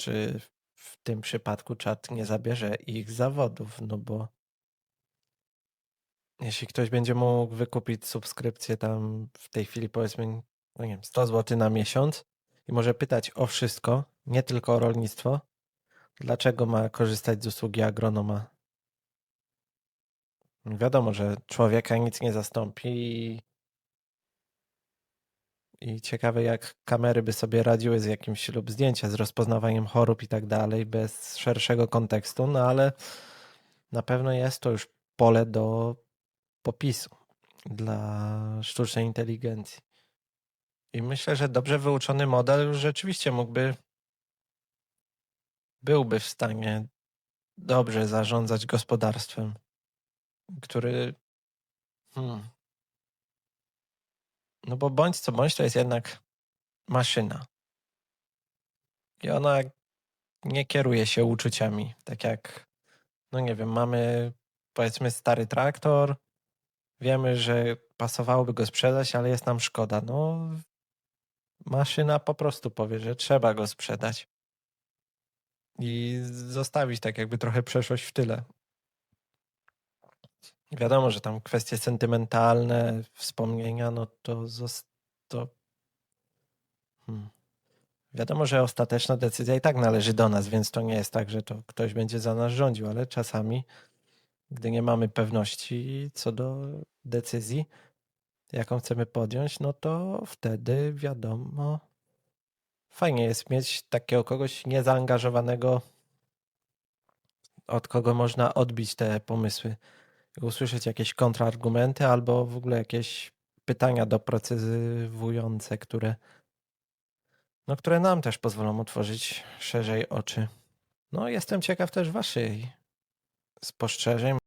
czy w tym przypadku czat nie zabierze ich zawodów, no bo jeśli ktoś będzie mógł wykupić subskrypcję tam w tej chwili powiedzmy, no nie wiem, 100 zł na miesiąc i może pytać o wszystko, nie tylko o rolnictwo, dlaczego ma korzystać z usługi agronoma? Wiadomo, że człowieka nic nie zastąpi i, i ciekawe jak kamery by sobie radziły z jakimś lub zdjęcia z rozpoznawaniem chorób i tak dalej bez szerszego kontekstu, no ale na pewno jest to już pole do popisu dla sztucznej inteligencji. I myślę, że dobrze wyuczony model rzeczywiście mógłby, byłby w stanie dobrze zarządzać gospodarstwem, który. Hmm, no bo bądź co bądź to jest jednak maszyna. I ona nie kieruje się uczuciami. Tak jak, no nie wiem, mamy powiedzmy stary traktor, wiemy, że pasowałoby go sprzedać, ale jest nam szkoda. No, maszyna po prostu powie, że trzeba go sprzedać. I zostawić tak jakby trochę przeszłość w tyle. Wiadomo, że tam kwestie sentymentalne, wspomnienia, no to, zos- to hmm. Wiadomo, że ostateczna decyzja i tak należy do nas, więc to nie jest tak, że to ktoś będzie za nas rządził, ale czasami, gdy nie mamy pewności co do decyzji, jaką chcemy podjąć, no to wtedy wiadomo, fajnie jest mieć takiego kogoś niezaangażowanego, od kogo można odbić te pomysły, usłyszeć jakieś kontrargumenty albo w ogóle jakieś pytania doprecyzowujące, które, no, które nam też pozwolą otworzyć szerzej oczy. No, jestem ciekaw też Waszej spostrzeżeń.